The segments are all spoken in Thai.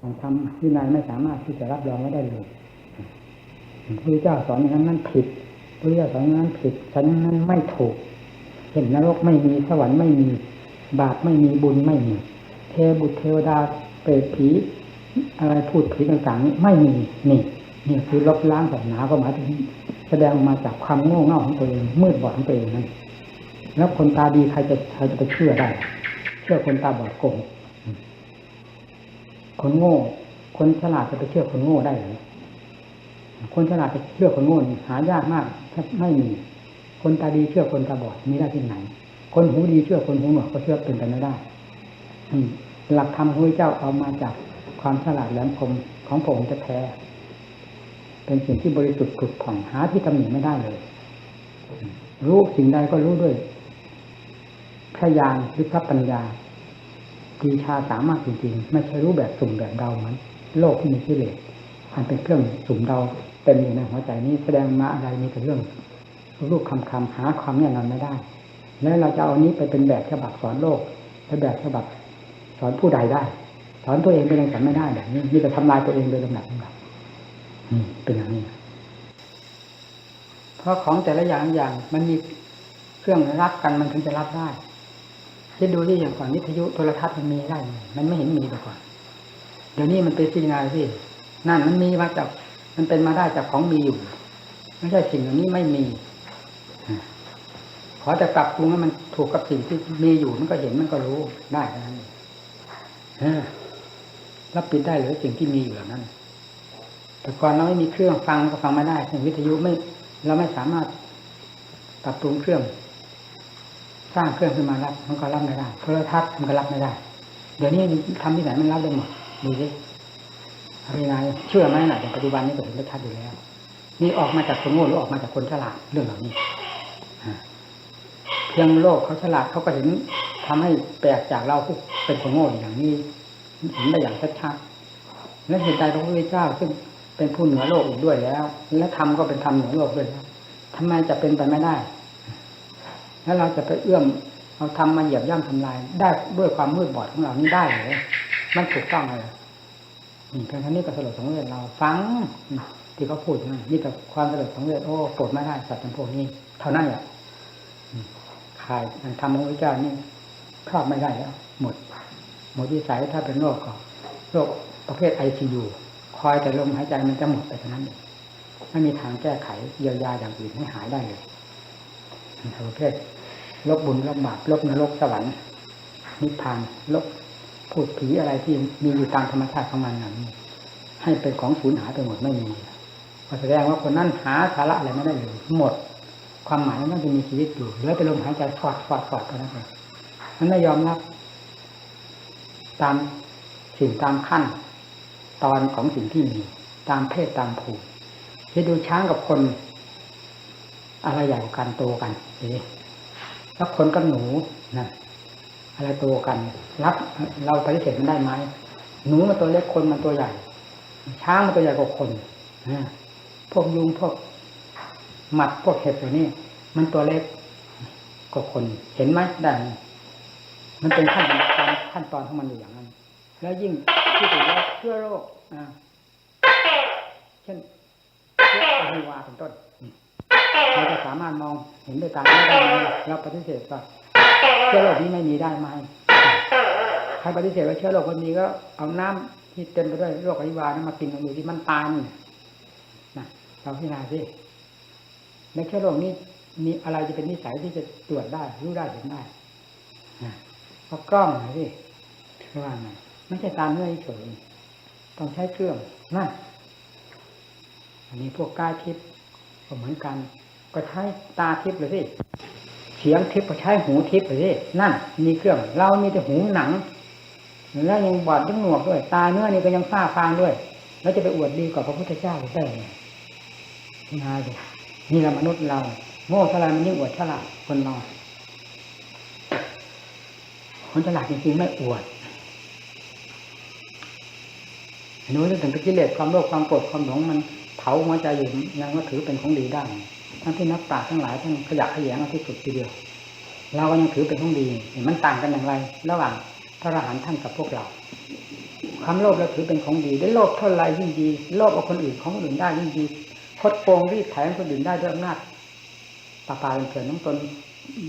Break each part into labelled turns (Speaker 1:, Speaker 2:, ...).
Speaker 1: ของธรรมวินัยไม่สามารถที่จะรับรองไว้ได้เลยพระพุทธเจ้าสอนอย่างนั้นนั้นผิดพระพุทธเจ้าสอนอย่างนั้นผิดฉันนั้นไม่ถูก เห็นนรกไม่มีสวรรค์ไม่มี บาปไม่มีบุญไม่มี เทบุตรเทวดาเปรตผีอะไรพูดผีต่างๆนี้ไม่มีนี่นี่คือลบล้างศาสนาก็หมายถึงแสดงมาจากความโง่เง่าของตัวเองมืดบอดของตัวเองนั่นแล้วคนตาดีใครจะใครจะไปเชื่อได้ เชื่อคนตาบอดโกง คนโง่ คนฉลาดจะไปเชื่อคนโง่ได้หรือคนฉลาดจะเชื่อคนโง่หายากมากแทบไม่มี คนตาดีเชื่อคนตาบอดมีได้ที่ไหน คนหูดีเชื่อคนหูหนวกก็เชื่อเป็นไปไม่ได้หลักธรรมของพระเจ้าเอามาจากความฉลาดแหลมคมของพระแท้เป็นสิ่งที่บริสุทธิ์ผุดผ่องหาที่ตำหนิไม่ได้เลย รู้สิ่งใดก็รู้ด้วยพระญาณหรือพระปัญญา ปีชาสามารถจริงๆ ไม่ใช่รู้แบบสุ่มแบบเดาเหมือนโลกที่มีกิเลสอันเป็นเครื่องสุ่มเดาเต็มอยู่ในหัวใจนี้แสดงมาอะไรมีแต่เรื่องรูปคำคำหาความแน่นอนไม่ได้ แล้วเราจะเอานี้ไปเป็นแบบฉบับสอนโลกเป็นแบบฉบับสอนผู้ใดได้ สอนตัวเองเป็นยังสอนไม่ได้แบบนี้มีแต่ทำลายตัวเองโดยลำดับลำดับเป็นอย่างนี้ เพราะของแต่ละอย่างอย่างมันมีเครื่องรับกันมันถึงจะรับได้ คิดดูที่อย่างก่อนวิทยุโทรทัศน์มันมีได้ไหมมันไม่เห็นมีแต่ก่อน เดี๋ยวนี้มันเป็นสิ่งอะไรที่นั่นมันมีมาจาก มันเป็นมาได้จากของมีอยู่ ไม่ใช่สิ่งเหล่านี้ไม่มี ขอจะปรับปรุงให้มันถูกกับสิ่งที่มีอยู่มันก็เห็นมันก็รู้ได้เท่านั้นเอรับปิดได้หรือสิ่งที่มีอยู่เหล่านั้น แต่ก่อนเราไม่มีเครื่องฟังก็ฟังไม่ได้อย่างวิทยุไม่ เราไม่สามารถปรับปรุงเครื่อง สร้างเครื่องขึ้นมารับ มันก็รับไม่ได้โทรทัศน์มันก็รับไม่ได้ เดี๋ยวนี้ทำที่ไหนมันรับได้หมดดูสิอะไรนายเชื่อไหมหน่ะอย่างปัจจุบันนี้ก็เห็นโทรทัศน์อยู่แล้วนี่ออกมาจากคนโง่หรือออกมาจากคนฉลาดเรื่องเหล่านี้เพียงโลกเขาฉลาดเขาก็เห็นทำให้แปลกจากเราผู้เป็นคนโง่อย่างนี้เห็นได้อย่างชัดๆและเหตุใดพระพุทธเจ้าซึ่งเป็นผู้เหนือโลกอีกด้วยแล้ว และธรรมก็เป็นธรรมเหนือโลกด้วยแล้วทำไมจะเป็นไปไม่ได้ แล้วเราจะไปเอื้อมเอาธรรมาเหยียบย่ำทำลาย ได้ด้วยความมืดบอดของเรานี่ได้หรือมันถูกต้องเลยเพียงท่านี้ก็สลดสังเวชเราฟังที่เขาพูดนะนี่แต่ความสลดสังเวชโอ้โปรดไม่ได้สัตว์เป็นพวกนี้ เท่านั้นแหละขายทำของพระเจ้านี่ครอบไม่ได้แล้ว หมด หมดวิสัยถ้าเป็นโรคก็โรคประเภทไอซียูคอยแต่ลมหายใจมันจะหมดไปเท่านั้นเองไม่มีทางแก้ไขเยียวยาอย่างอื่นให้หายได้เลยประเภท ลบบุญลบบาปลบนรกสวรรค์นิพพานลบพูดผีอะไรที่มีอยู่ตามธรรมชาติของมันนั้นให้เป็นของสูญหายไปหมดไม่มีแสดงว่าคนนั้นหาสาระอะไรไม่ได้เลยหมด ความหมายนั้นจะมีชีวิตอยู่เหลือแต่ลมหายใจฟอดฟอดฟอดเท่านั้นเองมันไม่ยอมรับ ตามสิ่งตามขั้น ตอนของสิ่งที่มี ตามเพศตามภูมิที่ดูช้างกับคน อะไรใหญ่กว่ากันโตกันนี่ ล้วคนกับหนูนะอะไรโตกัน รับเราปฏิเสธมันได้ไหมหนูมันตัวเล็กคนมันตัวใหญ่ ช้างมันตัวใหญ่กว่าคนนะพวกยุงพวกหมัดพวกเห็บตัวนี้ มันตัวเล็กกว่าคนเห็นไหมได้ มันเป็นขั้นตอนขั้นตอนของมันอยู่อย่างนั้น แล้วยิ่งที่สุดแล้วเชื้อโรคอ่าเช่นเชื้ออะฮิวาเป็นต้น เราจะสามารถมองเห็นด้วยตาได้ไหมเราปฏิเสธว่าเชื้อโรคนี้ไม่มีได้ไหมใครปฏิเสธว่าเชื้อโรคคนนี้ก็เอาน้ำที่เต็มไปด้วยโรคอะฮิวานั้นมากินกันอยู่ที่มันตายนี่นะเราพิจารณาสิในเชื้อโรคนี้มีอะไรจะเป็นนิสัยที่จะตรวจได้รู้ได้เห็นได้เพราะกล้องนะสิว่าไงไม่ใช่ตามเนื้อเฉยต้องใช้เครื่องนั่นอันนี้พวกกายทิพย์ก็เหมือนกัน ก็ใช้ตาทิพย์เลยสิเสียงทิพย์ก็ใช้หูทิพย์เลยสินั่น มีเครื่อง เรามีแต่หูหนัง แล้วยังบอดยังหนวกด้วย ตาเนื้อนี่ก็ยังฝ้าฟางด้วย แล้วจะไปอวดดีกว่าพระพุทธเจ้าหรือได้ไงนาสินี่เรามนุษย์เรา โง่เท่าไรมันยิ่งอวดฉลาดคนเราคนฉลาดจริงๆไม่อวดรู้เรื่องถึงกิเลสความโลภความโกรธความหลงมันเผาหัวใจอยู่ยังก็ถือเป็นของดีได้ ทั้งที่นักปราชญ์ทั้งหลายทั้งขยะขยงเอาที่สุดทีเดียว เราก็ยังถือเป็นของดีเห็นมันต่างกันอย่างไร ระหว่างพระอรหันต์ท่านกับพวกเราความโลภเราถือเป็นของดี ได้โลภเท่าไรยิ่งดี โลภเอาคนอื่นของคนอื่นได้ยิ่งดีคดโกงรีดไถคนอื่นได้ด้วยอำนาจปาปาเป็นเถื่อนน้องตน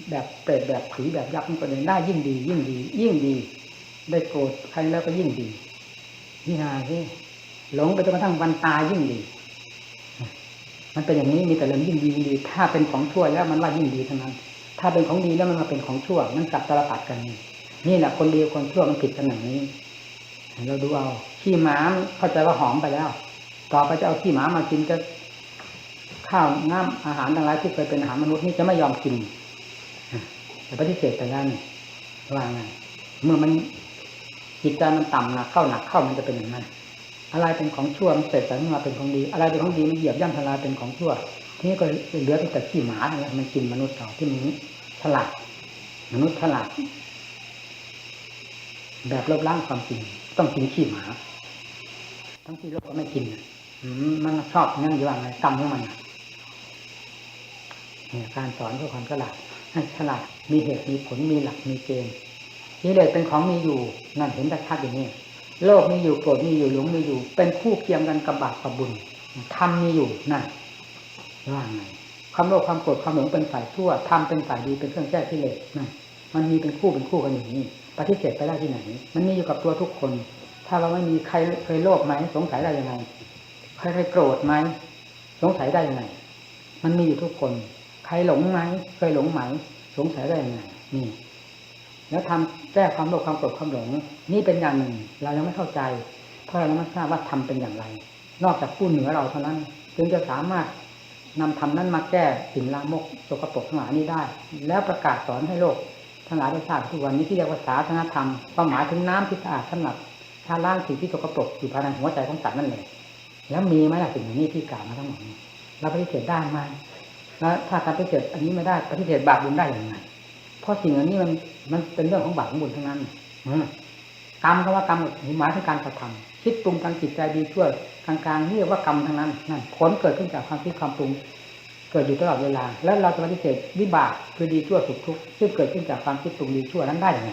Speaker 1: แบบเปรตแบบผีแบบยักษ์ของตนเองได้ยิ่งดี ยิ่งดี ยิ่งดี ได้โกรธใครแล้วก็ยิ่งดีนี่นาที่หลงไปจนกระทั่งวันตายยิ่งดี มันเป็นอย่างนี้มีแต่เรื่องยิ่งดียิ่งดี ถ้าเป็นของชั่วแล้วมันว่ายิ่งดีเทั้งนั้น ถ้าเป็นของดีแล้วมันมาเป็นของชั่ว มันกลับตลปัดกัน นี่แหละคนดีคนชั่วมันผิดกันอย่างนี้ เราดูเอาขี้หมาเข้าใจว่าหอมไปแล้ว ต่อไปจะเอาขี้หมามากินจะข้าวน้ำอาหารต่างๆที่เคยเป็นอาหารมนุษย์นี่จะไม่ยอมกินแต่ปฏิเสธไปแล้วนี่ว่าไงเมื่อมันจิตใจมันต่ำหนักเข้าหนักเข้ามันจะเป็นอย่างนั้น อะไรเป็นของชั่วมันเสร็จแต่มาเป็นของดี อะไรเป็นของดีมันเหยียบย่ำทลายเป็นของชั่วทีนี้ก็เหลือแต่ขี้หมาเนี่ยมันกินมนุษย์ต่อที่มันฉลาดมนุษย์ฉลาดแบบลบล้างความจริง ต้องกินขี้หมา ทั้งที่โลกก็ไม่กินมันชอบนั่นอยู่ว่าไงกรรมของมันเนี่ยการสอนเพื่อความฉลาดให้ฉลาดมีเหตุมีผลมีหลักมีเกณฑ์นี่เลยเป็นของมีอยู่นั่นเห็นชัดอย่างนี้ โลกมีอยู่โกรธมีอยู่หลงมีอยู่ เป็นคู่เคียงกันกับบาปกับบุญทำมีอยู่นั่นว่าไงความโลภความโกรธความหลงเป็นฝ่ายชั่วทำเป็นฝ่ายดีเป็นเครื่องแก้ที่เลสนั่นมันมีเป็นคู่เป็นคู่กันอย่างนี้ปฏิเสธไปได้ที่ไหน มันมีอยู่กับตัวทุกคน ถ้าเราไม่มีใครเคยโลภไหมสงสัยได้ยังไงใครเคยโกรธไหมสงสัยได้ยังไง มันมีอยู่ทุกคน ใครหลงไหมเคยหลงไหมสงสัยได้ยังไงนี่แล้วทำ แก้ความโลภความโกรธความหลงนี่เป็นอย่างหนึ่ง เรายังไม่เข้าใจ เพราะเรายังไม่ทราบว่าทำเป็นอย่างไร นอกจากผู้เหนือเราเท่านั้น จึงจะสามารถนำธรรมนั้นมาแก้สิ่งลามกสกปรกทั้งหลายนี้ได้ แล้วประกาศสอนให้โลกทั้งหลายได้ทราบทุกวันนี้ที่เรียกว่าศาสนธรรมความหมายถึงน้ำที่สะอาดสำหรับชาล้างสิ่งที่สกปรกอยู่ภายในหัวใจของสัตว์นั่นเองแล้วมีไหมล่ะสิ่งนี้ที่กล่าวมาทั้งหมดนี้เราปฏิเสธได้ไหมแล้วถ้าการปฏิเสธอันนี้ไม่ได้ปฏิเสธบาปบุญได้อย่างไร เพราะสิ่งอันนี้มันมันเป็นเรื่องของบาปของบุญทั้งนั้นกรรมก็ว่ากรรมหมายถึงการกระทำคิดปรุงทางจิตใจดีชั่วกลางๆเรียกว่ากรรมทั้งนั้นนั่นผลเกิดขึ้นจากความคิดความปรุง เกิดอยู่ตลอดเวลา แล้วเราจะปฏิเสธวิบากคือดีชั่วสุขทุกข์ซึ่งเกิดขึ้นจากความคิดปรุงดีชั่วนั้นได้ยังไง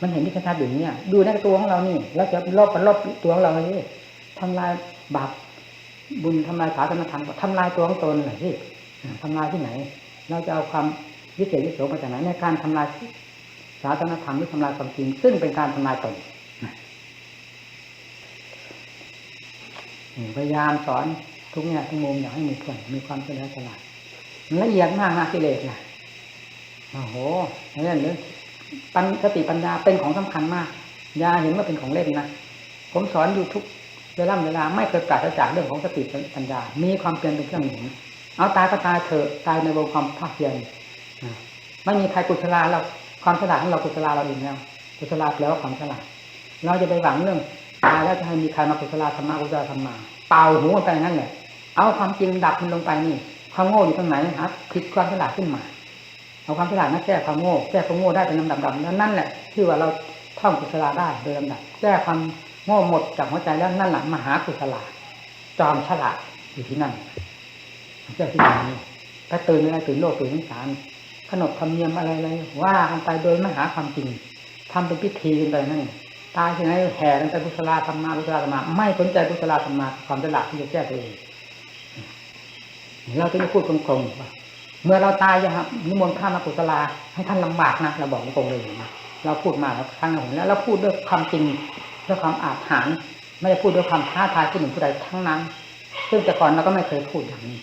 Speaker 1: มันเห็นที่ชัดๆอย่างนี้ดูในตัวของเรานี่แล้วจะลบกันลบตัวของเราเลยทำลายบาปบุญทำลายศาสนธรรมทำลายตัวของตนหน่อยที่ทำลายที่ไหน เราจะเอาความ วิเศษวิโสมาจากไหนในการทำลายศาสนธรรมหรือทำลายความจริง ซึ่งเป็นการทำลายตนพยายามสอนทุกแง่ทุกมุมอยากให้มีเพื่อนมีความเฉลียวฉลาดละเอียดมากนะกิเลสนะโอ้โหนี่เรื่อปัญสติปัญญาเป็นของสำคัญมากยาเห็นว่าเป็นของเล่นนะผมสอนอยู่ทุกเวลาเวลาไม่เคยปราศจากเรื่องของสติปัญญา มีความเพียรเป็นเครื่องหนุนเอาตายก็ตายเถอะตายในวงความภาคเพียร ไม่มีใครกุศลาเราความฉลาดของเรากุศลาเราเองแล้วกุศลาแปลว่าความฉลาดเราจะไปหวังเรื่องตายแล้วจะให้มีใครมากุศลาธรรมะกุศลาธรรมะเป่าหูมันไปนั่นแหละเอาความจริงดับมันลงไปนี่ ความโง่อยู่ตรงไหนฮะคิดความฉลาดขึ้นมาเอาความฉลาดมาแก้ความโง่แก้ความโง่ได้เป็นลำดับดับนั่นแหละที่ว่าเราท่องกุศลาได้โดยลำดับแก้ความโง่หมดจากหัวใจแล้วนั่นแหละมหากุศลาจอมฉลาดอยู่ที่นั่นเจ้าที่นี่ถ้าตื่นอะไรตื่นโลกตื่นสงสาร ขนบธรรมเนียมอะไรอะไรว่ากันไปโดยไม่หาความจริงทำเป็นพิธีกันไปนั่นตายที่ไหนแห่กันไปกุศลาธรรมะกุศลาธรรมะไม่สนใจกุศลาธรรมะความฉลาดที่จะแก้ตัวเองเราจะไม่พูดตรงๆว่าเมื่อเราตายจะครับนิมนต์ข้ามากุศลาให้ท่านลำบากนะเราบอกตรงเลยนะเราพูดมาแล้วครั้งหนึ่งแล้วเราพูดด้วยความจริงด้วยความอาถรรพ์ไม่ได้พูดด้วยความท้าทายผู้หนึ่งผู้ใดทั้งนั้น ซึ่งแต่ก่อนเราก็ไม่เคยพูดอย่างนี้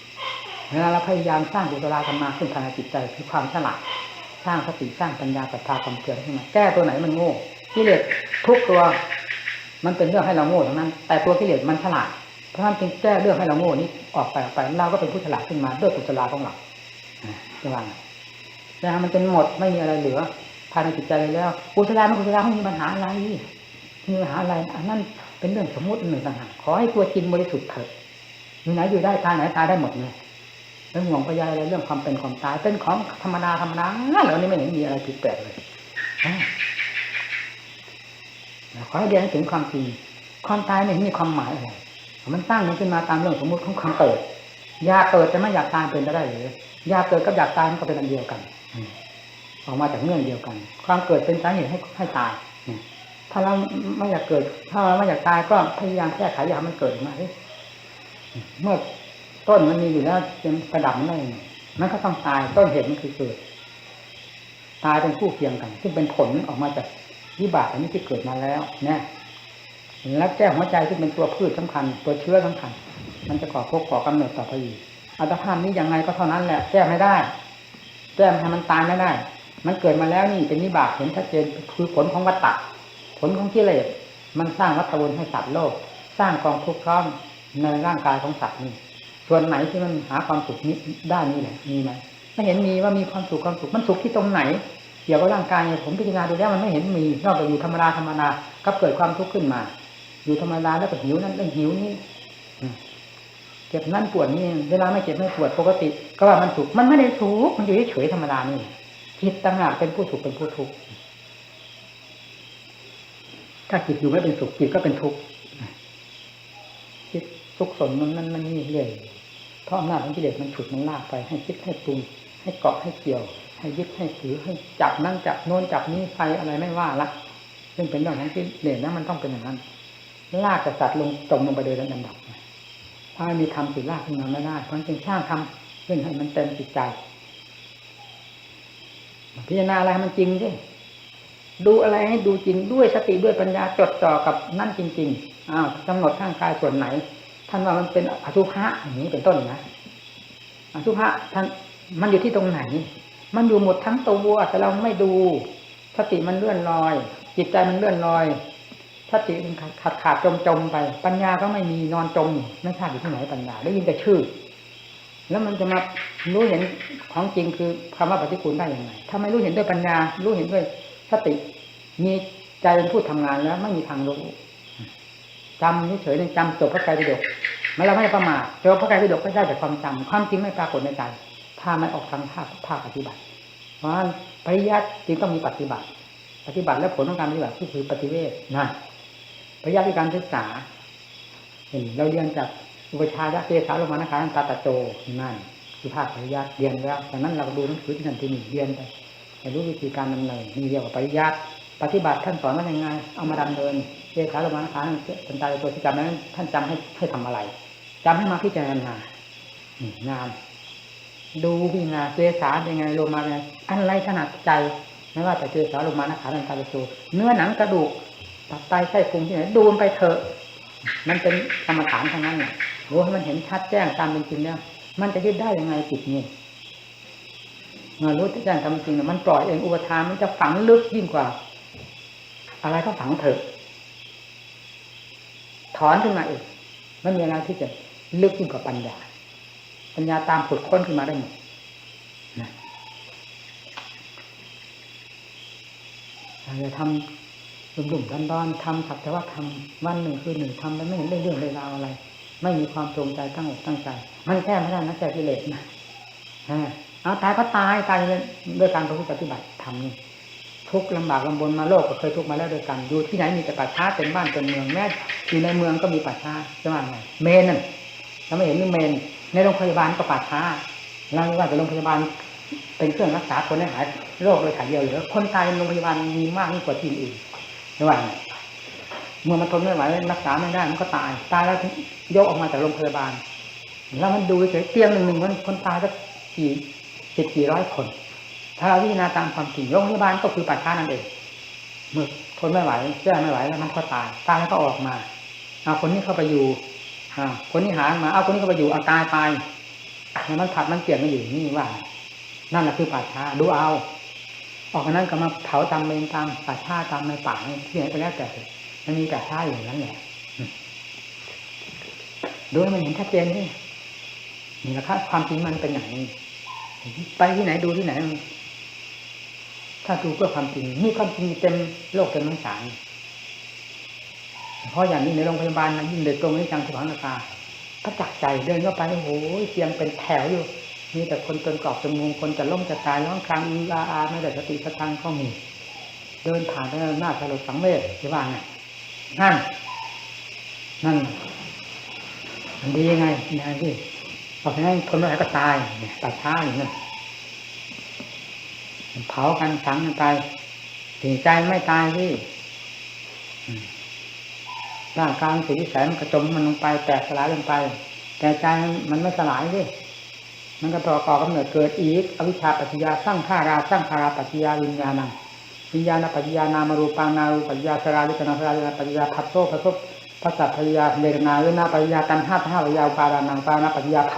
Speaker 1: เวลาเราพยายามสร้างกุศลธรรมะขึ้นภายในจิตใจคือความฉลาดสร้างสติสร้างปัญญาศรัทธาความเพียรขึ้นมาแก้ตัวไหนมันโง่กิเลสทุกตัวมันเป็นเรื่องให้เราโง่ทั้งนั้น แต่ตัวกิเลสมันฉลาดเพราะฉะนั้นจึงแก้เรื่องให้เราโง่นี้ออกไปออกไปเราก็เป็นผู้ฉลาดขึ้นมาด้วยกุศลของเราจะว่านะมันจนหมดไม่มีอะไรเหลือภายในจิตใจแล้วกุศลมันกุศลไม่มีปัญหาอะไรมีปัญหาอะไรอันนั้นเป็นเรื่องสมมติหนึ่งต่างหากขอให้ตัวจริงบริสุทธิ์เถิดอยู่ไหนอยู่ได้ตายไหนตายได้หมดเลย เรื่องห่วงพยายอะไรเรื่องความเป็นความตาย เป็นของธรรมดาธรรมดาเหล่านี้ไม่เห็นมีอะไรผิดแปลกเลยขอให้เรียนถึงความจริงความตายไม่มีความหมายอะไรมันตั้งมันขึ้นมาตามเรื่องสมมติของความเกิดอยากเกิดจะไม่อยากตายเป็นไปได้หรืออยากเกิดกับอยากตายมันก็เป็นอันเดียวกันออกมาจากเงื่อนเดียวกัน ความเกิดเป็นสาเหตุให้ให้ตายถ้าเราไม่อยากเกิด ถ้าเราไม่อยากตายก็พยายามแก้ไขอย่ามันเกิดมาเมื่อ ต้นมันมีอยู่แล้วจะกระดับมันได้มันก็ต้องตายต้นเหตุมันคือเกิด ตายเป็นคู่เคียงกัน ซึ่งเป็นผลออกมาจากวิบากอันนี้ที่เกิดมาแล้วเนี่ยแล้วแก้หัวใจที่เป็นตัวพืชสำคัญ ตัวเชื้อสำคัญ มันจะก่อพกก่อกำเนิดต่อไปอีกอัตภาพนี้ยังไงก็เท่านั้นแหละ แก้ไม่ได้ แก้ให้มันตายไม่ได้ มันเกิดมาแล้วนี่เป็นวิบากเห็นชัดเจนคือผลของวัฏฏะผลของกิเลสมันสร้างวัฏวนให้สัตว์โลก สร้างกองทุกข์ร้อมในร่างกายของสัตว์นี่ ส่วนไหนที่มันหาความสุขนี้ได้นี่แหละมีไหมไม่เห็นมีว่ามีความสุขความสุขมันสุขที่ตรงไหนเกี่ยวกับร่างกายผมพิจารณาดูแล้วมันไม่เห็นมีนอกจากอยู่ธรรมดาธรรมดาก็เกิดความทุกข์ขึ้นมา อยู่ธรรมดาแล้วก็หิวนั่นแล้วหิวนี่เจ็บนั่นปวดนี่เวลาไม่เจ็บไม่ปวดปกติ ก็ว่ามันสุขมันไม่ได้สุขมันอยู่เฉยๆธรรมดานี่จิตต่างหากเป็นผู้สุขเป็นผู้ทุกข์ถ้าจิตอยู่ไม่เป็นสุขจิตก็เป็นทุกข์จิตสุขสนมันมันมันนี่เรื่อย เพราะอำนาจของกิเลสมันฉุดมันลากไป ให้คิดให้ปรุงให้เกาะให้เกี่ยว ให้ยึดให้ถือให้จับนั่นจับโน้นจับนี้ใครอะไรไม่ว่าละซึ่งเป็นเรื่องของกิเลสนะมันต้องเป็นอย่างนั้น ลากกษัตริย์ลงจมลงไปโดยลำดับถ้ามีธรรมสิลากขึ้นมาไม่ได้เพราะจึงสร้างธรรมขึ้นให้มันเต็มจิตใจพิจารณาอะไรมันจริงดิดูอะไรให้ดูจริงด้วยสติด้วยปัญญาจดจ่อกับนั่นจริงๆอ้าวกำหนดข้างกายส่วนไหน ท่านว่ามันเป็นอสุภะอย่างนี้เป็นต้นนะอสุภะท่านมันอยู่ที่ตรงไหน มันอยู่หมดทั้งตัวแต่เราไม่ดูสติมันเลื่อนลอย จิตใจมันเลื่อนลอยสติมันขาดขาดจมจมไป ปัญญาก็ไม่มีนอนจมไม่ทราบอยู่ที่ไหนปัญญาได้ยินแต่ชื่อ แล้วมันจะมารู้เห็นของจริงคือคำว่าปฏิกูลได้อยังไงถ้าไม่รู้เห็นด้วยปัญญา รู้เห็นด้วยสติ มีใจเป็นผู้ทำงานแล้วไม่มีทางรู้ จำเฉยๆจำจบพระไตรปิฎกไม่เราไม่ได้ประมาทจบพระไตรปิฎกไม่ได้แต่ความจำความจริงไม่ปรากฏในใจถ้าไม่ออกทางภาคภาคปฏิบัติ เพราะฉะนั้นปริยัติจึงต้องมีปฏิบัติ ปฏิบัติและผลของการปฏิบัติก็คือปฏิเวทนะปริยัติคือการศึกษาเห็นเราเรียนจากอุปชายะเกสาลมานะคาตาตะโจนั่นคือภาคปริยัติเรียนแล้วจากนั้นเราดูหนังสือที่ท่านที่หนึ่งเรียนไปรู้วิธีการดำเนินมีเรียกว่าปริยัติปฏิบัติท่านสอนว่ายังไงเอามาดำเนิน เกสาลมานะคาเป็นตาตัวที่จำนั้นท่านจำให้ให้ทำอะไรจำให้มาพิจารณางาน ดูพิจารณาเกสาเป็นไงโลมาเป็นไงอะไรถนัดใจไม่ว่าแต่เกสาโลมานะคาเป็นตาตัวเนื้อหนังกระดูกตับไตไส้พุงที่ไหนดูไปเถอะ มันเป็นกรรมฐานทั้งนั้นเนี่ยรู้ให้มันเห็นชัดแจ้งตามเป็นจริงแล้วมันจะยึดได้ยังไงจิตนี่เมื่อรู้แจ้งตามเป็นจริงมันปล่อยเองอุปทานมันจะฝังลึกยิ่งกว่า อะไรก็ฝังเถอะ ถอนขึ้นมาเองมันมีอะไรที่จะลึกยิ่งกว่าปัญญา ปัญญาตามขุดค้นขึ้นมาได้หมดนะเราจะทำหลุ่มๆดอนๆทำสักแต่ว่าทำวันหนึ่งคือหนึ่งทำแล้วไม่เห็นเรื่องเลยราวอะไร ไม่มีความจงใจตั้งอกตั้งใจ มันแค่ไม่ได้นะแค่กิเลสนะเอาตายก็ตายตายด้วยการประพฤติปฏิบัติทำนี่ ทุกข์ลำบากลำบนมาโลกก็เคยทุกข์มาแล้วด้วยกัน อยู่ที่ไหนมีแต่ป่าช้าเป็นบ้านเป็นเมืองแม้อยู่ในเมืองก็มีป่าช้าจะว่าไงเมนนั่นเราไม่เห็นนี่เมน ในโรงพยาบาลก็ป่าช้าเราว่าแต่โรงพยาบาลเป็นเครื่องรักษาคนให้หายโรคเลยถ่ายเดียวหรือคนตายในโรงพยาบาลมีมากยิ่งกว่าที่อื่นจะว่าไงเมื่อมันทนไม่ไหวรักษาไม่ได้มันก็ตาย ตายแล้วยกออกมาจากโรงพยาบาล แล้วมันดูเฉยเตียงหนึ่งหนึ่งมันคนตายสักกี่สิบกี่ร้อยคน ถ้าเราพิจารณาตามความจริงโรงพยาบาลก็คือป่าช้านั่นเองเมื่อทนไม่ไหวแก้ไม่ไหวแล้วมันก็ตายตายแล้วก็ออกมาเอาคนนี้เข้าไปอยู่อคนนี้หามาเอาคนนี้เข้าไปอยู่เอาตายไปมันผัดมันเปลี่ยนมาอยู่นี่ว่า นั่นแหละคือป่าช้าดูเอา ออกนั้นก็มาเผาตามเมนตามป่าช้าตามในป่าที่ไหนไปแล้วแต่มันมีป่าช้าอย่างนั้นแหละดูให้มันเห็นชัดเจนที่นี่แหละครับความจริงมันเป็นอย่างนี้ไปที่ไหนดูที่ไหน ถ้าดูเพื่อความจริงนี่ความจริงเต็มโลกเต็มทั้งสารเพราะอย่างนี้ในโรงพยาบาลนะยิ่งเด็กตรงนี้จังสว่างนาคาก็จักใจเดินเข้าไปโอ้โหเตียงเป็นแถวอยู่ มีแต่คนจนกรอบจมูกคนจะล้มจะตายร้องครางอีอาอาไม่ได้สติสตังก็มี เดินผ่านไปหน้าสลดสังเวชที่ว่าไงนั่น นั่นมันดียังไงนะที่พอให้ทนไม่ไหวก็ตายเนี่ยตัดช้าอย่างนั้ เผากันสังกันไปถึงใจไม่ตายที่ร่างกายสุดวิสัยมันกระจมมันลงไป แตกสลายลงไป แต่ใจมันไม่สลายที่มันก็ต่อก่อกำเนิดเกิดอีก อวิชชาปัจจยาสร้างข้าราสร้างคาราปัจจยาวิญญาณังวิญญาณปัจจยานามารูปังนารูปัจจยาสราลิกนาสราลิกนาปัจจยาพัทโซพัทโซพัสสะปัจจยาเวทนาเวนาปัจจยากันห้าห้าปัจจยาปารานังปานาปัจจยาโท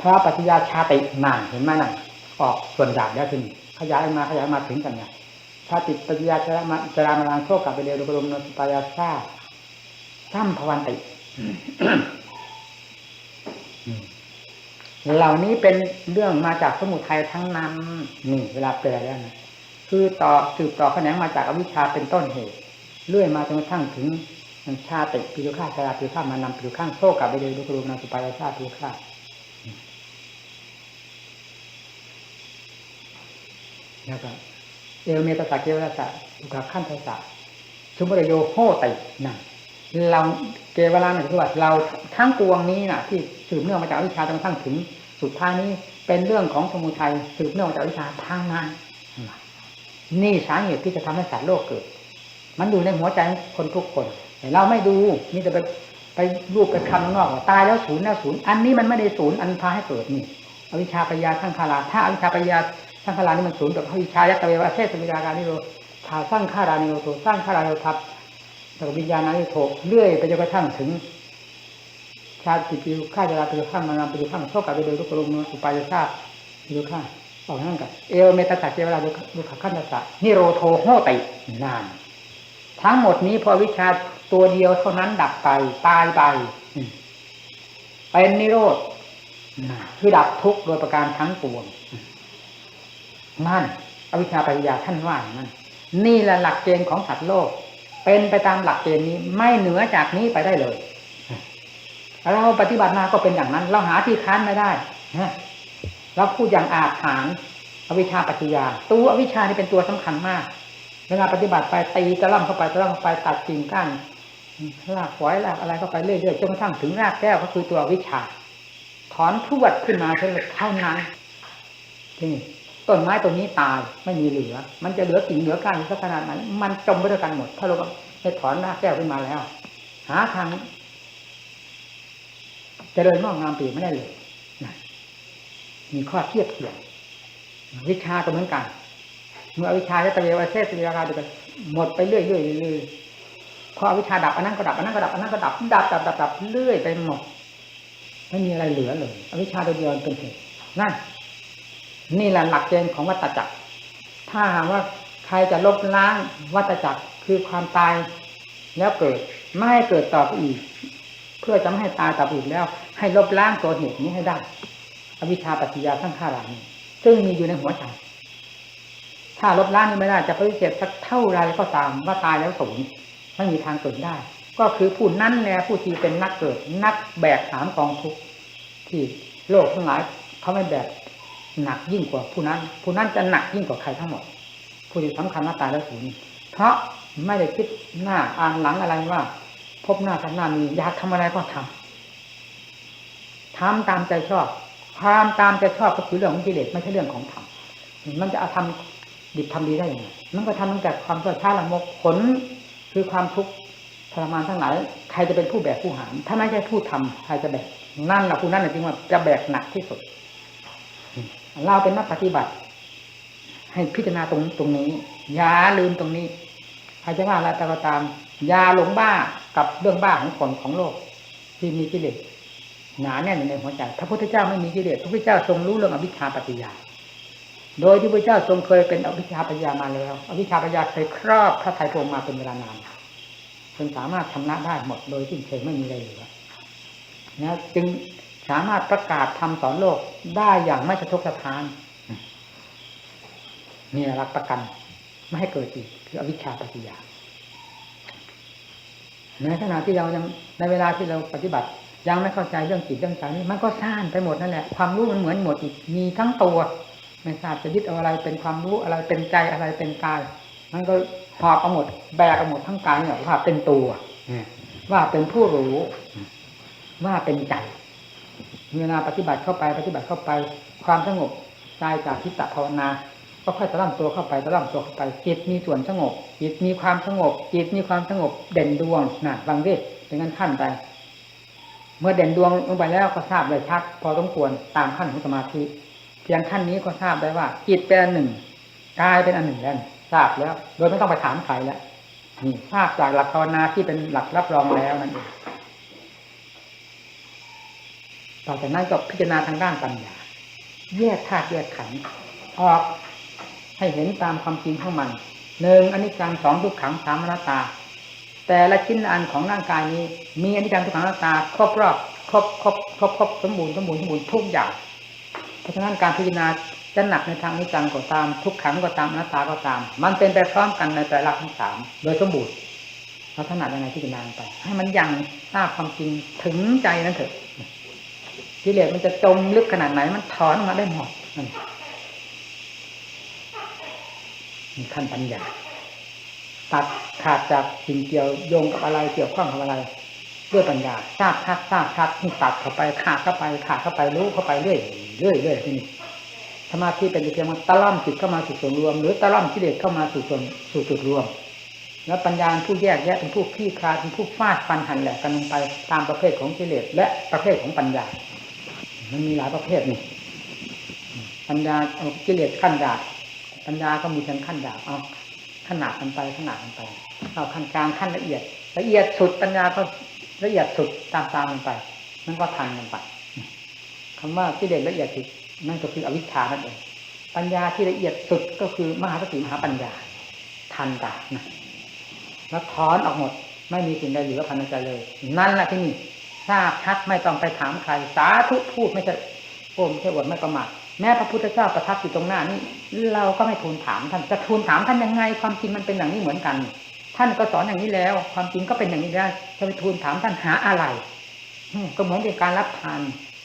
Speaker 1: พระปัจจยาชาตินานเห็นไหมนั่น ออกส่วนดาบแล้วขึ้ขยายมาขยายมาถึงกันเนี่ยชาติดปัจจยาจรามาจรามาลังโชคกลับไปเรียรุกรมนสปายาชาสัมภวันติเหล่านี้เป็นเรื่องมาจากสมุทัยทั้งนั้นนี่เวลาแปลแล้วนะคือต่อสืบต่อแขนงมาจากอวิชชาเป็นต้นเหตุเลื่อยมาจนกระทั่งถึงชาติปิโยฆาชาราปิโยฆามานำปิโยข้างโซกับไปเลยดุกรูปนาสุปายาชาปิโยฆา แล้วก็เอวเมตตาเกวราสะอุกาขั้นเทศะชุมรโยโหตินั่นเราเกวราเนี่ยคือว่าเราทั้งปวงนี้น่ะ ที่สืบเนื่องมาจากอวิชชาจนกระทั่งถึงสุดท้ายนี้เป็นเรื่องของสมุทัยสืบเนื่องมาจากอวิชชาทางนั้นนี่สาเหตุที่จะทำให้สัตว์โลกเกิด มันอยู่ในหัวใจคนทุกคนแต่เราไม่ดูนี่จะไปไปรูปไปคำนอกตายแล้วศูนย์แล้วศูนย์อันนี้มันไม่ได้ศูนย์อันพาให้เกิดนี่อวิชชาปัญญาทั้งคาราถ้าอวิชชาปั ญญาทั้งคารานี่มันศูนย์กับอวิชายัตเตเววะเทศวิราการนิโรธาสร้างคารานิโรโทสร้างคารานิโรทับแล้วก็วิญญาณนิโทเรื่อยไปจนกระทั่งถึงชาติปิวข้าจะลาปิวข้างมานำปิวข้างเท่ากับไปโดยทุกลมนสุปายชาติปิวข้าออกนั่นกับเอวเมตตาเจเวลาดูขัขั้นตะนิโรโทโหตินาน ทั้งหมดนี้พอวิชาตัวเดียวเท่านั้นดับไปตายไปเป็นนิโรธคือดับทุกข์โดยประการทั้งปวง นั่นอวิชชาปัญญาท่านว่าอย่างนั้น นี่แหละหลักเกณฑ์ของสัตว์โลก เป็นไปตามหลักเกณฑ์นี้ไม่เหนือจากนี้ไปได้เลย เราปฏิบัติมาก็เป็นอย่างนั้น เราหาที่ค้านไม่ได้เราพูดอย่างอาจฐานอวิชชาปัจจยา ตัวอวิชชานี่เป็นตัวสำคัญมาก เวลาปฏิบัติไปตีตะล่ำเข้าไปตะล่ำเข้าไปตัดกิ่งก้านลากฝอยลากอะไรเข้าไปเรื่อยๆจนกระทั่งถึงรากแก้วก็คือตัววิชา ถอนพรวดขึ้นมาเท่านั้นที่ ต้นไม้ตัวนี้ตายไม่มีเหลือ มันจะเหลือกิ่งเหลือก้านสักขนาดไหนมันจมไปด้วยกันหมดถ้าเราได้ถอนรากแก้วขึ้นมาแล้ว หาทางจะเดินงอกงามปีไม่ได้เลยนะมีข้อเทียบเทียงวิชาก็เหมือนกัน เมื่อวิชาจะตะเววเทศวิราคาเดียวกันหมดไปเรื่อยๆเรื่อยๆพอวิชาดับอันนั้นก็ดับอันนั้นก็ดับอันนั้นก็ดับดับดับดับดับเรื่อยไปหมดไม่มีอะไรเหลือเลยอวิชชาตัวเดียวเป็นเหตุนั่น นี่แหละหลักเกณฑ์ของวัตจักร ถ้าหากว่าใครจะลบล้างวัตจักรคือความตายแล้วเกิดไม่ให้เกิดต่อไปอีก เพื่อจะไม่ให้ตายต่อไปอีกแล้ว ให้ลบล้างตัวเหตุนี้ให้ได้ อวิชชาปัจจยาทั้งข้าหลังซึ่งมีอยู่ในหัวใจถ้าลบล้างนี้ไม่ได้จะปฏิเสธสักเท่าไรก็ตามว่าตายแล้วสูญไม่มีทางเกิดได้ ก็คือผู้นั้นแหละผู้ที่เป็นนักเกิด นักแบกถามกองทุกข์ที่โลกทั้งหลายเขาไม่แบก หนักยิ่งกว่าผู้นั้น ผู้นั้นจะหนักยิ่งกว่าใครทั้งหมด ผู้ที่สำคัญว่าตายแล้วสูญเพราะไม่ได้คิดหน้าอ่านหลังอะไรว่า พบหน้าทำหน้ามีอยากทำอะไรก็ทำทำตามใจชอบความตามใจชอบก็คือเรื่องของกิเลสไม่ใช่เรื่องของธรรมมันจะเอาทำดิบทำดีได้ยังไงมันก็ทำตั้งแต่ความชั่วช้าละมกผลคือความทุกข์ทรมานทั้งหลายใครจะเป็นผู้แบกผู้หาม ถ้าไม่ใช่ผู้ทำใครจะแบกนั่นแหละผู้นั้นจริงว่าจะแบกหนักที่สุด เราเป็นนักปฏิบัติ ให้พิจารณาตรงตรงนี้อย่าลืมตรงนี้ใครจะว่าอะไรก็ตามอย่าหลงบ้ากับเรื่องบ้าของคนของโลก ที่มีกิเลสหนาแน่นในหัวใจพระพุทธเจ้าไม่มีกิเลสพระพุทธเจ้าทรงรู้เรื่องอวิชชาปัจจยาโดยที่พระเจ้าทรงเคยเป็นอวิชชาปัญญามาแล้ว อวิชชาปัญญาเคยครอบพระไตรปิฎกมาเป็นเวลานานจนสามารถชำระได้หมดโดยที่เคยไม่มีอะไรเหลือนะจึง สามารถประกาศทำสอนโลกได้อย่างไม่สะทกสะท้านนี่หลักประกัน ไม่ให้เกิดอีกคืออวิชชาปัญญาในขณะที่เรายังในเวลาที่เราปฏิบัติ ยังไม่เข้าใจเรื่องจิตเรื่องใจนี่มันก็ซ่านไปหมดนั่นแหละความรู้มันเหมือนหมดอีกมีทั้งตัวไม่ทราบจะยึดเอาอะไรเป็นความรู้อะไรเป็นใจอะไรเป็นกายมันก็หอบเอาหมดแบกเอาหมดทั้งกายเนี่ยว่าเป็นตัวว่าเป็นผู้รู้ ว่าเป็นใจ เวลาปฏิบัติเข้าไปปฏิบัติเข้าไปความสงบใจจากทิฏฐภาวนา ก็ค่อยตะล่ำตัวเข้าไปตะล่ำตัวเข้าไปจิตมีส่วนสงบ จิตมีความสงบ จิตมีความสงบเด่นดวงนะฟังดิเป็นงั้นขั้นไป เมื่อเด่นดวงลงไปแล้วก็ทราบเลยชัดพอสมควรตามขั้นของสมาธิเพียงขั้นนี้ก็ทราบได้ว่า จิตเป็นอันหนึ่งกายเป็นอันหนึ่งแล้วทราบแล้ว โดยไม่ต้องไปถามใครแล้วนี่ทราบจากหลักภาวนาที่เป็นหลักรับรองแล้วนั่นเอง ต่อจากนั้นก็พิจารณาทางด้านปัญญา แยกธาตุแยกขันธ์ออกให้เห็นตามความจริงของมันหนึ่งอนิจจังสองทุกขังสามอนัตตา แต่ละชิ้นอันของร่างกายนี้ มีอนิจจังทุกขังอนัตตาครอบรอบครบครบครบครบสมบูรณ์สมบูรณ์สมบูรณ์ทุกอย่างเพราะฉะนั้นการพิจารณาจะหนักในทางอนิจจังก็ตามทุกขังก็ตามอนัตตาก็ตาม มันเป็นไปพร้อมกันในแต่ละทั้งสามโดยสมบูรณ์เราถนัดยังไงพิจารณาไป ให้มันยังทราบความจริงถึงใจนั้นเถอะ กิเลสมันจะจมลึกขนาดไหน มันถอนออกมาได้หมดนั่นมีขั้นปัญญาตัดขาดจากสิ่งเกี่ยวโยงกับอะไรเกี่ยวข้องกับอะไรด้วยปัญญาทราบชัดทราบชัดที่ตัดเข้าไปขาดเข้าไปขาดเข้าไปรู้เข้าไปเรื่อยเรื่อยเรื่อยที่นี่สมาธิเป็นเพียงมันตะล่อมจิตเข้ามาสู่ส่วนรวม หรือตะล่อมกิเลสเข้ามาสู่ส่วนสู่จุดรวม แล้วปัญญาผู้แยกแยะเป็นผู้คลี่คลาเป็นผู้ฟาดฟันหันแหลกกันลงไปตามประเภทของกิเลสและประเภทของปัญญา มันมีหลายประเภทนี่ปัญญาเอากิเลสขั้นดาบปัญญาก็มีเพียงขั้นดาบเอาขนาดกันไปขนาดกันไปเอาขั้นกลางขั้นละเอียด ละเอียดสุดปัญญาก็ละเอียดสุดตามตามกันไปมันก็ทันกันไปคำว่ากิเลสละเอียดสุดนั่นก็คืออวิชชานั่นเองปัญญาที่ละเอียดสุดก็คือมหาสติมหาปัญญา ทันตานะแล้วถอนออกหมด ไม่มีสิ่งใดเหลือภายในใจเลย นั่นแหละที่นี่ ทราบชัดไม่ต้องไปถามใคร สาธุพูดไม่ใช่โอ้ไม่ใช่อวดไม่ประมาทแม้พระพุทธเจ้าประทับอยู่ตรงหน้านี้เราก็ไม่ทูลถามท่านจะทูลถามท่านยังไง ความจริงมันเป็นอย่างนี้เหมือนกัน ท่านก็สอนอย่างนี้แล้ว ความจริงก็เป็นอย่างนี้ได้จะไปทูลถามท่านหาอะไรก็เหมือนเป็นการรับทาน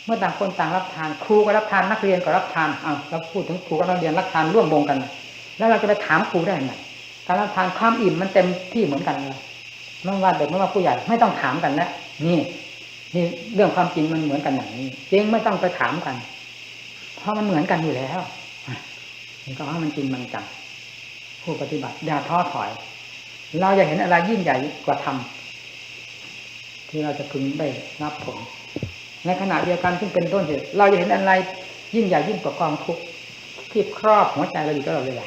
Speaker 1: เมื่อต่างคนต่างรับทาน ครูก็รับทานนักเรียนก็รับทานอ้าวเราพูดถึงครูกับนักเรียนรับทานร่วมวงกัน แล้วเราจะไปถามครูได้ไงการรับทานความอิ่มมันเต็มที่เหมือนกันเลยไม่ว่าเด็กไม่ว่าผู้ใหญ่ไม่ต้องถามกันแล้วนี่ นี่เรื่องความจริงมันเหมือนกันอย่างนี้จริงไม่ต้องไปถามกัน เพราะมันเหมือนกันอยู่แล้วนี่ก็ว่ามันจริงมันจังผู้ปฏิบัติอย่าท้อถอย เราอยากเห็นอะไรยิ่งใหญ่กว่าธรรมที่เราจะพึงได้รับผลในขณะเดียวกันซึ่งเป็นต้นเหตุเราจะเห็นอะไรยิ่งใหญ่ยิ่งกว่ากองทุกข์ที่ครอบหัวใจเราอยู่ตลอดเวลา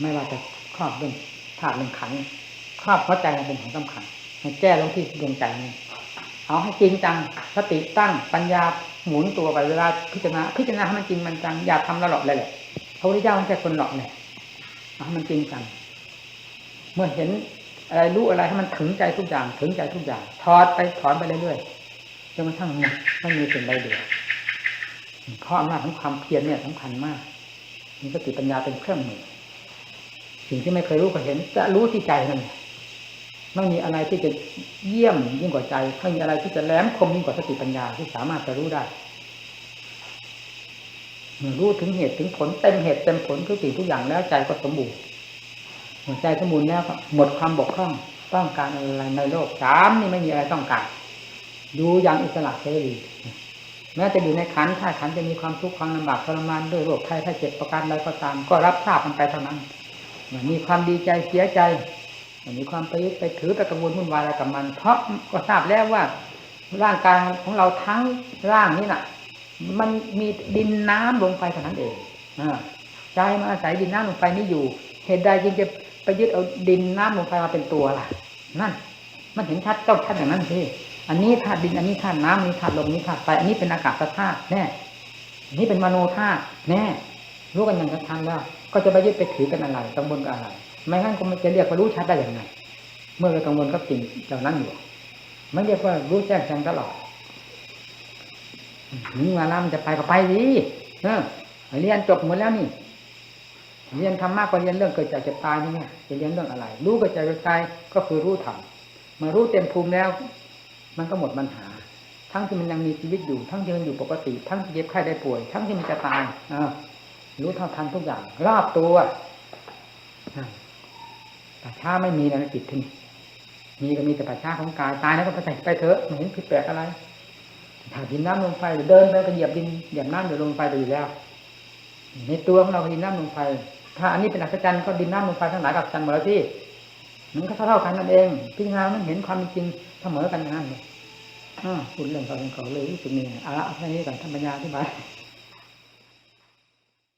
Speaker 1: ไม่ว่าจะครอบเรื่องธาตุเรื่องขันครอบหัวใจเป็นของสำคัญแก้ลงที่ดวงใจนี้ เอาให้จริงจังสติตั้งปัญญาหมุนตัวไปเวลาพิจารณาพิจารณาให้มันจริงมันจังอย่าทำละหลอกเลยแหละพระพุทธเจ้าไม่ใช่คนหลอกเลยเอาให้มันจริงจังเมื่อเห็นอะไรรู้อะไรให้มันถึงใจทุกอย่างถึงใจทุกอย่างถอดไปถอนไปเรื่อยๆจนกระทั่งไม่มีสิ่งใดเหลือข้ออำนาจของความเพียรเนี่ยสำคัญมากมีสติปัญญาเป็นเครื่องมือสิ่งที่ไม่เคยรู้ก็เห็น จะรู้ที่ใจนั่น ไม่มีอะไรที่จะเยี่ยมยิ่งกว่าใจไม่มีอะไรที่จะแหลมคมยิ่งกว่าสติปัญญาที่สามารถจะรู้ได้เมื่อรู้ถึงเหตุถึงผลเต็มเหตุเต็มผลทุกสิ่งทุกอย่างแล้วใจก็สมบูรณ์หัวใจสมบูรณ์แล้วหมดความบกพร่องต้องการอะไรในโลกสามนี่ไม่มีอะไรต้องการดูอย่างอิสระเสรีแม้จะอยู่ในขันถ้าขันจะมีความทุกข์ความลำบากทรมานด้วยโรคภัยไข้เจ็บประการใดก็ตาม ก็รับทราบมันไปเท่านั้นมีความดีใจเสียใจ มีความไปยึดไปถือไปกังวลวุ่นวายอะไรกับมัน เพราะก็ทราบแล้วว่า ร่างกายของเราทั้งร่างนี้น่ะ มันมีดินน้ำลงไปเท่านั้นเองอใจมาอาศัยดินน้ำลงไปนี้อยู่ เหตุใดจึงจะไปยึดเอาดินน้ำลงไปมาเป็นตัวล่ะ นั่น มันเห็นชัดเจ้าชัดอย่างนั้นสิอันนี้ธาตุดินอันนี้ธาตุน้ำนี้ธาตุลมนี้ธาตุไฟอันนี้เป็นอากาศธาตุแน่อันนี้เป็นมโนธาตุแน่รู้กันอย่างชัดแล้ว ก็จะไปยึดไปถือกันอะไรกังวลกับอะไร ไม่งั้นก็จะเรียกว่ารู้ชัดได้อย่างไรเมื่อเรากังวลกับสิ่งเหล่านั้นอยู่ไม่เรียกว่ารู้แจ้งแจ้งตลอดถึงเวลามันจะไปก็ไปดิเออเรียนจบหมดแล้วนี่ เรียนธรรมะก็เรียนเรื่องเกิดจากเจ็บตายนี่ไงจะเรียนเรื่องอะไร รู้เกิดจากเจ็บตายก็คือรู้ธรรมมื่อรู้เต็มภูมิแล้ว มันก็หมดปัญหา ทั้งที่มันยังมีชีวิตอยู่ ทั้งที่มันอยู่ปกติ ทั้งที่เจ็บไข้ได้ป่วย ทั้งที่มันจะตายอ่ารู้เท่าทันทุกอย่าง รอบตัว ป่าช้าไม่มีในจิตที่นี่มีก็มีแต่ป่าช้าของกายตายแล้วก็ไปไปเถอะไม่เห็นผิดแปลกอะไรถ้าดินน้ำลมไฟเดินไปก็เหยียบดินเหยียบน้ำเดี๋ยวลมไฟไปอยู่แล้ว ในตัวของเราคือดินน้ำลมไฟ ถ้าอันนี้เป็นอัศจรรย์ก็ดินน้ำลมไฟทั้งหลายกับอัศจรรย์หมดแล้วที่มันก็เท่าๆกันนั่นเองพิจารณามันเห็นความจริงเสมอกันอย่านั้นเลยอ่าพูดเรื่องเขาเรื่องเขาเลยรู้สึกนี่อาละเอาแค่นี้ก่อนท่านปัญญาอธิบาย